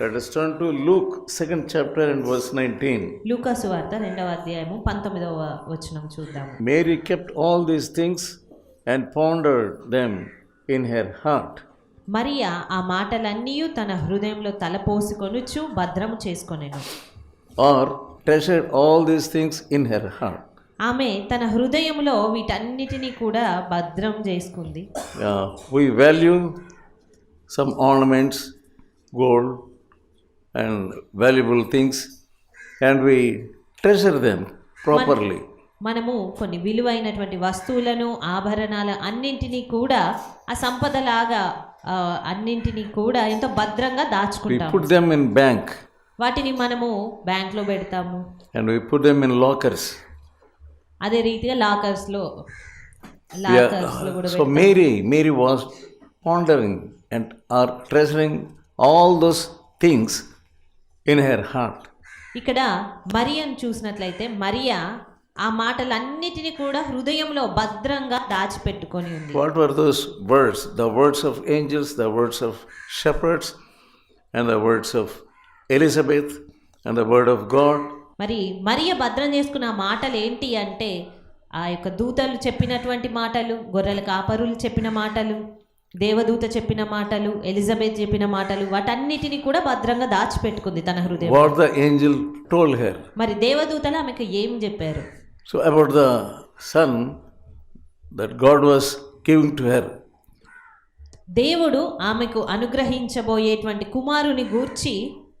Let us turn to Luke, second chapter and verse 19. లూకాసు వార్త రెండవ అధ్యాయము పంతొమ్మిదవ వచనం చూద్దాము Mary kept all these things and pondered them in her heart. Mariya ఆ మాటలన్నీ తన హృదయంలో తలపోసుకొనుచు భద్రము చేసుకొనెను or treasured all these things in her heart. ఆమె తన హృదయంలో వీటన్నిటినీ కూడా భద్రం చేసుకుంది Uh, we value some ornaments, gold, and valuable things, and we treasure them properly. మనము కొన్ని విలువైనటువంటి వస్తువులను ఆభరణాల అన్నింటినీ కూడా ఆ సంపదలాగా అన్నింటినీ కూడా ఎంతో భద్రంగా We దాచుకుంటాము put them in bank వాటిని మనము బ్యాంక్లో పెడతాము and we put them in lockers. అదే రీతిగా లాకర్స్లో We are- లాకర్స్లో కూడా so Mary, Mary was pondering and are treasuring all those things in her heart ఇక్కడ మరియం చూసినట్లయితే మరియా ఆ మాటలన్నిటిని కూడా హృదయంలో భద్రంగా దాచిపెట్టుకొని what were those words the words of angels the words of shepherds and the words of Elizabeth and the word of God మరి మరియ భద్రం చేసుకున్న మాటలు ఏంటి అంటే ఆ యొక్క దూతలు చెప్పినటువంటి మాటలు గొర్రెల కాపరులు చెప్పిన మాటలు దేవదూత చెప్పిన మాటలు ఎలిజబెత్ చెప్పిన మాటలు వాటన్నిటిని కూడా భద్రంగా దాచిపెట్టుకుంది తన హృదయం angel told her. మరి దేవదూతలు ఆమెకు ఏం చెప్పారు So, about the son that God was giving to her. దేవుడు ఆమెకు అనుగ్రహించబోయేటువంటి కుమారుని గూర్చి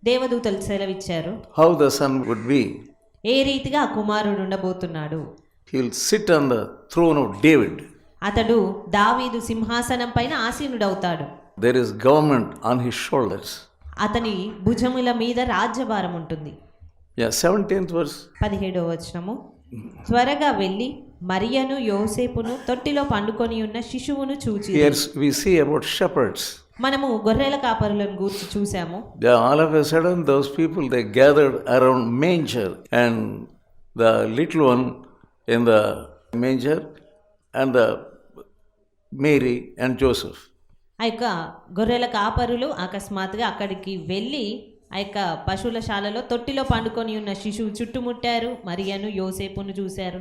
దేవదూతలు సెలవిచ్చారు How the son would be. ఏ రీతిగా ఆ కుమారుడు ఉండబోతున్నాడు He'll sit on the throne of David. అతడు దావీదు సింహాసనం సింహాసనంపైన ఆసీనుడవుతాడు. There is government on his shoulders అతని భుజముల మీద రాజ్యభారం ఉంటుంది. యా సెవెంటీన్త్ వర్స్ పదిహేడవ వచ్చినము త్వరగా వెళ్ళి మరియను యోసేపును తొట్టిలో పండుకొని ఉన్న శిశువును చూచి. Here's we see about shepherds మనము గొర్రెల కాపరులను గురించి చూసాము the all of a sudden those people they gathered around manger and the little one in the manger and the Mary and Joseph. ఆ యొక్క గొర్రెల కాపరులు అకస్మాత్తుగా అక్కడికి వెళ్ళి ఆ యొక్క పశువుల శాలలో తొట్టిలో పండుకొని ఉన్న శిశువు చుట్టుముట్టారు మరియను యోసేపును చూశారు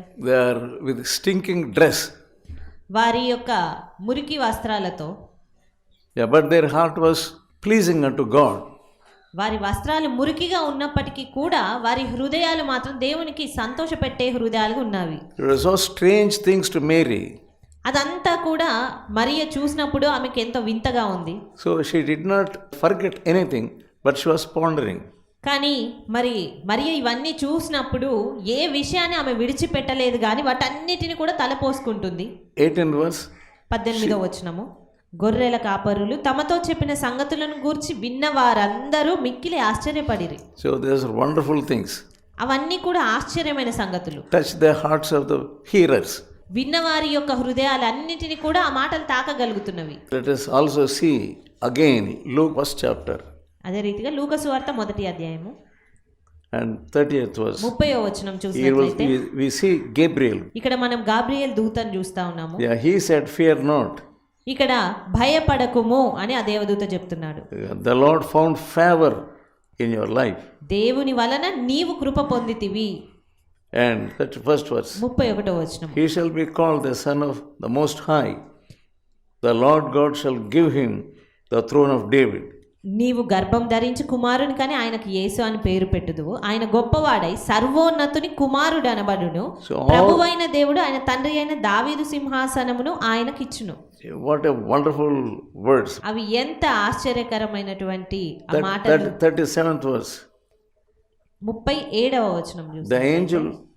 with stinking dress. వారి యొక్క మురికి వస్త్రాలతో but their heart was pleasing unto God. వారి వస్త్రాలు మురికిగా ఉన్నప్పటికీ కూడా వారి హృదయాలు మాత్రం దేవునికి సంతోషపెట్టే హృదయాలు ఉన్నవి so strange things to Mary. అదంతా కూడా మరియ చూసినప్పుడు ఆమెకు ఎంతో వింతగా ఉంది So she did not forget anything, but she was pondering. కానీ మరి మరియ ఇవన్నీ చూసినప్పుడు ఏ విషయాన్ని ఆమె విడిచిపెట్టలేదు కానీ వాటన్నిటిని కూడా తలపోసుకుంటుంది 18th verse. పద్దెనిమిదో వచనము గొర్రెల కాపరులు తమతో చెప్పిన సంగతులను గూర్చి విన్న వారందరూ మిక్కిలి ఆశ్చర్యపడిరి these are wonderful things. అవన్నీ కూడా ఆశ్చర్యమైన సంగతులు Touch the hearts of the hearers. విన్నవారి యొక్క హృదయాలన్నిటిని కూడా ఆ మాటలు తాకగలుగుతున్నవి Let us also see again Luke first chapter అదే రీతిగా లూకసు వార్త మొదటి అధ్యాయము and 30th verse. ముప్పయో వచనం చూసినట్లయితే we, we see Gabriel. ఇక్కడ మనం గాబ్రియల్ దూతను చూస్తా ఉన్నాము Yeah, he said, Fear not. ఇక్కడ భయపడకుము అని ఆ దేవదూత చెప్తున్నాడు The Lord found favor in your life. దేవుని వలన నీవు కృప పొందితివి అండ్ థర్టీ ఫస్ట్ వర్స్ ముప్పై ఒకటో వచ్చిన he shall be call the son of the most high the Lord God shall give him the throne of David నీవు గర్భం ధరించి కుమారుని కానీ ఆయనకు యేసు అని పేరు పెట్టదు ఆయన గొప్పవాడై సర్వోన్నతుని కుమారుడు అనబడును. ప్రభువైన దేవుడు ఆయన తండ్రి అయిన దావీదు సింహాసనమును ఆయనకి ఇచ్చును. వాట్ వండర్ఫుల్ వర్డ్స్ అవి ఎంత ఆశ్చర్యకరమైనటువంటి మాట ముప్పై ఏడవ వచనం the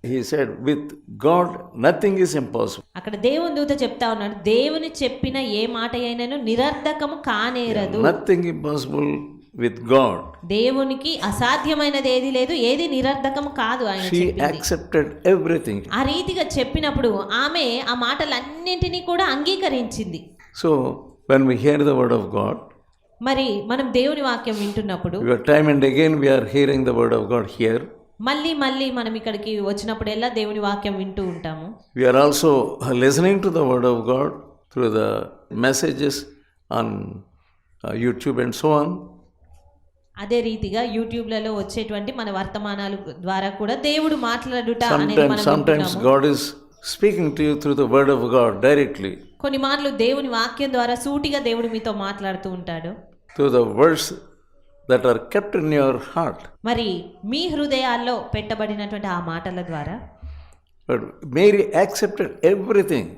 he said with God nothing is impossible అక్కడ దేవుని దూత చెప్తా ఉన్నాడు దేవుని చెప్పిన ఏ మాట అయినను నిరర్థకము కానేరదు. నథింగ్ ఇంపాసిబుల్ విత్ గాడ్ దేవునికి అసాధ్యమైనది ఏది లేదు ఏది నిరర్థకం కాదు ఆయన షీ ఎవ్రీథింగ్ ఆ రీతిగా చెప్పినప్పుడు ఆమె ఆ మాటలు అన్నింటినీ కూడా అంగీకరించింది. So when we hear the word of God మరి మనం దేవుని వాక్యం వింటున్నప్పుడు time and again we are hearing word of God hear మళ్ళీ మళ్ళీ మనం ఇక్కడికి వచ్చినప్పుడెల్లా దేవుని వాక్యం వింటూ ఉంటాము. We are also listening to the word of God through the messages on YouTube and so on అదే రీతిగా యూట్యూబ్లలో వచ్చేటువంటి మన వర్తమానాలు ద్వారా కూడా దేవుడు మాట్లాడుట అనేది speaking to through the word of God directly కొన్ని మాటలు దేవుని వాక్యం ద్వారా సూటిగా దేవుడు మీతో మాట్లాడుతూ ఉంటాడు. Through the words that are kept in your heart మరి మీ హృదయాల్లో పెట్టబడినటువంటి ఆ మాటల ద్వారా మేరీ యాక్సెప్టెడ్ ఎవ్రీథింగ్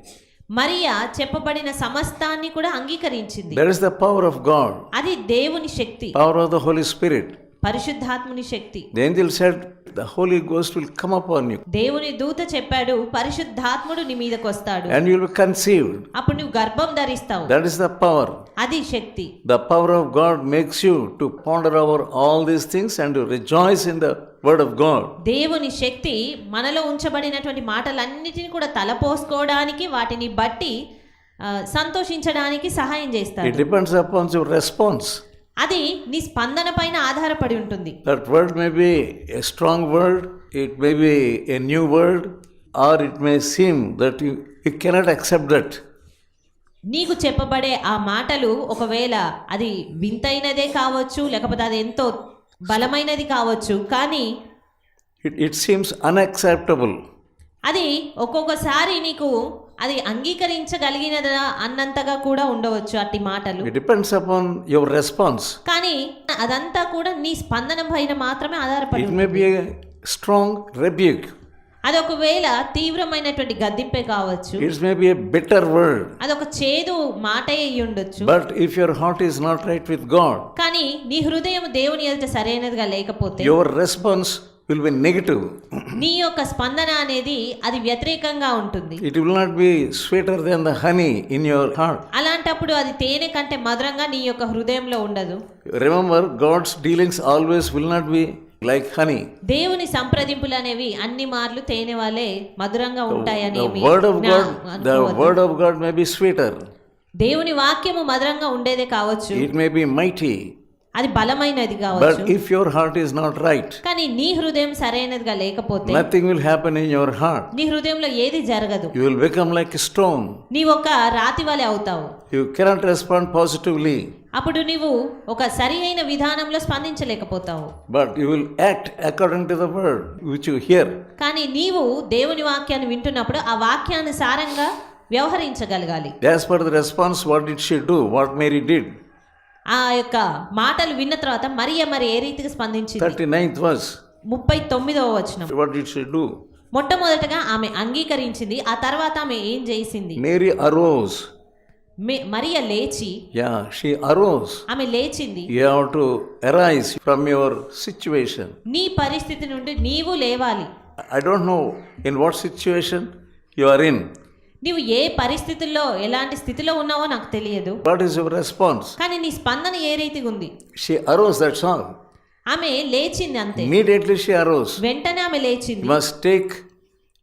మరియా చెప్పబడిన సమస్తాన్ని కూడా అంగీకరించింది. That is the power of God అది దేవుని శక్తి. Power of the Holy Spirit పరిశుద్ధాత్ముని శక్తి. The angel said The Holy Ghost will come upon you దేవుని దూత చెప్పాడు పరిశుద్ధాత్ముడు నీ మీదకి వస్తాడు and you will be conceived. అప్పుడు నువ్వు గర్భం ధరిస్తావు That is the power. అది శక్తి The power of God makes you to ponder over all these things and to rejoice in the word of God. దేవుని శక్తి మనలో ఉంచబడినటువంటి మాటలన్నిటిని కూడా తలపోసుకోవడానికి వాటిని బట్టి సంతోషించడానికి సహాయం It చేస్తాడు depends upon your response. అది నీ స్పందన పైన ఆధారపడి ఉంటుంది. That word may be a strong word it may be a new word or it may seem that you cannot accept that నీకు చెప్పబడే ఆ మాటలు ఒకవేళ అది వింతైనదే కావచ్చు లేకపోతే అది ఎంతో బలమైనది కావచ్చు కానీ ఇట్ ఇట్ సీమ్స్ అన్యాక్సెప్టబుల్ అది ఒక్కొక్కసారి నీకు అది అంగీకరించగలిగినదా అన్నంతగా కూడా ఉండవచ్చు అట్టి మాటలు. It depends upon your response. కానీ అదంతా కూడా నీ స్పందన పైన మాత్రమే ఆధారపడి be a strong rebuke, అది ఒకవేళ తీవ్రమైనటువంటి గద్దింపే కావచ్చు. It may be a bitter word. అదొక చేదు మాటే అయి ఉండొచ్చు. But if your heart is not right with God, కానీ నీ హృదయం దేవుని ఎదుట సరైనదిగా లేకపోతే your response will be negative. నీ యొక్క స్పందన అనేది అది వ్యతిరేకంగా ఉంటుంది It will not be sweeter than the honey in your heart. అలాంటప్పుడు అది తేనె కంటే మధురంగా నీ యొక్క హృదయంలో ఉండదు Remember, God's dealings always will not be like honey. దేవుని సంప్రదింపులు అనేవి అన్ని మార్లు తేనె వాళ్ళే మధురంగా ఉంటాయని The ఏమీ word of నా- God, the అనుకోవద్దు. word of God may be sweeter. దేవుని వాక్యము మధురంగా ఉండేదే కావచ్చు It may be mighty. అది బలమైనది కావచ్చు. But if your heart is not right కానీ నీ హృదయం సరైనదిగా లేకపోతే nothing will happen in your heart నీ హృదయంలో ఏది జరగదు. You will become like stone నీ ఒక రాతి వలె అవుతావు. యు కెనాట్ రెస్పాండ్ పాజిటివ్లీ అప్పుడు నీవు ఒక సరైన విధానంలో స్పందించలేకపోతావు. But you will act according to the word which you hear కానీ నీవు దేవుని వాక్యాన్ని వింటున్నప్పుడు ఆ వాక్యాన్ని సారంగా వ్యవహరించగలగాలి. Thus for the response what it should do what Mary did ఆ యొక్క మాటలు విన్న తర్వాత మరియ మరి ఏ రీతిగా స్పందించింది? 39 వర్స్ ముప్పై తొమ్మిదవ వచ్చిన డిడ్ షీ డు మొట్టమొదటగా ఆమె అంగీకరించింది ఆ తర్వాత ఆమె ఏం చేసింది? మేరీ అరోజ్ మే మరియ లేచి యా షీ అరోజ్ ఆమె లేచింది. You have to arise from your situation నీ పరిస్థితి నుండి నీవు లేవాలి. I don't know in what situation you are in నీవు ఏ పరిస్థితుల్లో ఎలాంటి స్థితిలో ఉన్నావో నాకు తెలియదు. వాట్ ఇస్ యువర్ రెస్పాన్స్ కానీ నీ స్పందన ఏ రీతిగా ఉంది? షి అరోస్ దట్స్ ఆల్ ఆమె లేచింది అంతే. ఇమిడియట్లీ షి అరోస్ వెంటనే ఆమె లేచింది. మస్ట్ టేక్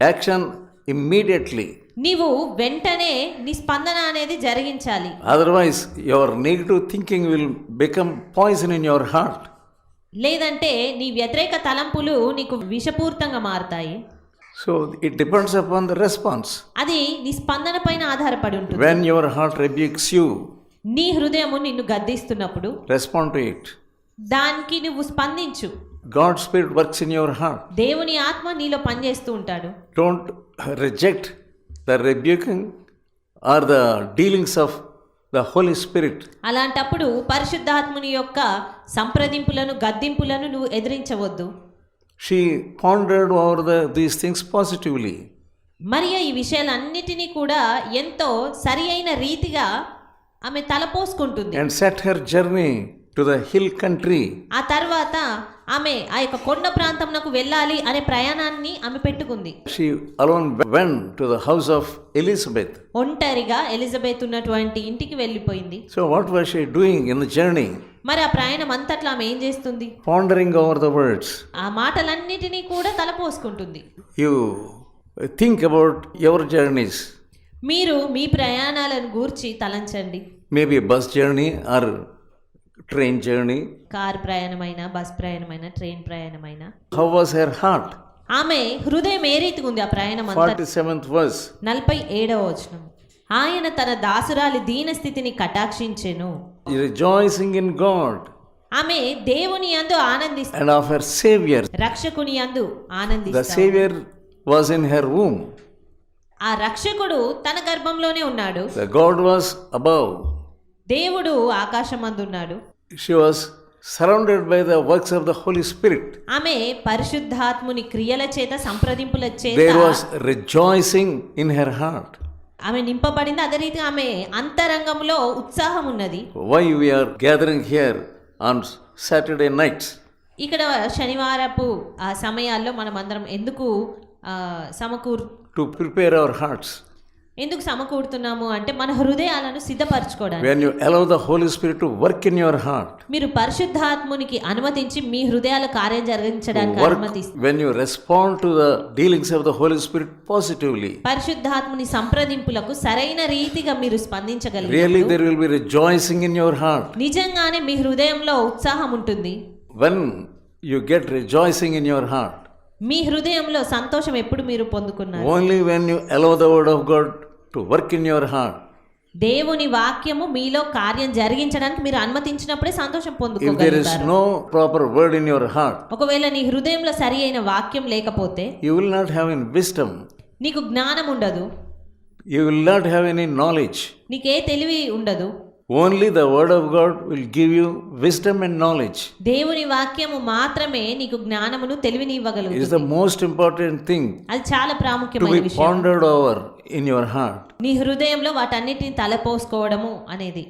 యాక్షన్ ఇమ్మీడియట్లీ నీవు వెంటనే నీ స్పందన అనేది జరిగించాలి. Otherwise your negative thinking will become poison in your heart లేదంటే నీ వ్యతిరేక తలంపులు నీకు విషపూరితంగా మారుతాయి. So it depends upon the response. అది నీ స్పందన పైన ఆధారపడి ఉంటుంది When your heart rebukes you, నీ హృదయము నిన్ను గద్దిస్తున్నప్పుడు respond to it. దానికి నువ్వు స్పందించు God's Spirit works in your heart. దేవుని ఆత్మ నీలో పనిచేస్తూ ఉంటాడు Don't reject the rebuking or the dealings of the Holy Spirit. అలాంటప్పుడు పరిశుద్ధాత్ముని యొక్క సంప్రదింపులను గద్దింపులను నువ్వు ఎదిరించవద్దు She pondered over the, these things positively. మరియ ఈ విషయాలన్నిటినీ కూడా ఎంతో సరి అయిన రీతిగా ఆమె తలపోసుకుంటుంది and set her journey to the hill country. ఆ తర్వాత ఆమె ఆ యొక్క కొండ ప్రాంతంకు వెళ్ళాలి అనే ప్రయాణాన్ని ఆమె పెట్టుకుంది. She alone went to the house of Elizabeth ఒంటరిగా ఎలిజబెత్ ఉన్నటువంటి ఇంటికి వెళ్ళిపోయింది. So what was she doing in the journey మరి ఆ ప్రయాణం అంతట్లా ఆమె ఏం చేస్తుంది? పాండరింగ్ ఓవర్ ద వర్డ్స్ ఆ మాటలన్నిటినీ కూడా తలపోసుకుంటుంది you think about your journeys మీరు మీ ప్రయాణాలను గూర్చి తలంచండి. Maybe bus journey or train journey. Car ప్రయాణమైన bus ప్రయాణమైన ట్రైన్ ప్రయాణమైన How was her heart? ఆమె హృదయం ఏ రీతిగా ఉంది ఆ ప్రయాణం అంతా 47th verse. నలభై ఏడవ వచనం ఆయన తన దాసురాలి దీన స్థితిని కటాక్షించెను Rejoicing in God. ఆమె దేవుని యందు ఆనందిస్తుంది and of her Savior. రక్షకుని యందు The ఆనందిస్తాడు Savior was in her womb. ఆ రక్షకుడు తన గర్భంలోనే ఉన్నాడు The God was above. దేవుడు ఆకాశం ఆకాశమందున్నాడు. She was surrounded by the works of the Holy Spirit ఆమె పరిశుద్ధాత్ముని క్రియల చేత సంప్రదింపుల చేత there was rejoicing in her heart ఆమె నింపబడింది. అదే రీతి ఆమె అంతరంగంలో ఉత్సాహం ఉన్నది why we are gathering here on Saturday nights ఇక్కడ శనివారపు ఆ సమయాల్లో మనం అందరం ఎందుకు సమకూర్ టు ప్రిపేర్ అవర్ హార్ట్స్ ఎందుకు సమకూడుతున్నాము అంటే మన హృదయాలను సిద్ధపరచుకోవడానికి. When you allow the Holy Spirit to work in your heart మీరు పరిశుద్ధాత్మునికి అనుమతించి మీ హృదయాల కార్యం జరిగించడానికి when you respond to the dealings of the Holy Spirit positively పరిశుద్ధాత్మని సంప్రదింపులకు సరైన రీతిగా మీరు స్పందించగలరు really there in your heart నిజంగానే మీ హృదయంలో ఉత్సాహం ఉంటుంది. When you get rejoicing in your heart మీ హృదయంలో సంతోషం ఎప్పుడు మీరు పొందుకున్నారు? Only when you allow the of God to work in your heart దేవుని వాక్యము మీలో కార్యం జరిగించడానికి మీరు అనుమతించినప్పుడే సంతోషం పొందుకోగలుగుతారు. No proper word in your heart ఒకవేళ నీ హృదయంలో సరియైన వాక్యం లేకపోతే you not have any wisdom నీకు జ్ఞానం ఉండదు. You will not have any knowledge నీకే తెలివి ఉండదు. Only the word of God will give you wisdom and knowledge దేవుని వాక్యము మాత్రమే నీకు జ్ఞానమును తెలివినివ్వగలదు is the most important thing అది చాలా ప్రాముఖ్యమైన విషయం. To be pondered over in your heart నీ హృదయంలో వాటన్నిటిని తలపోసుకోవడము అనేది.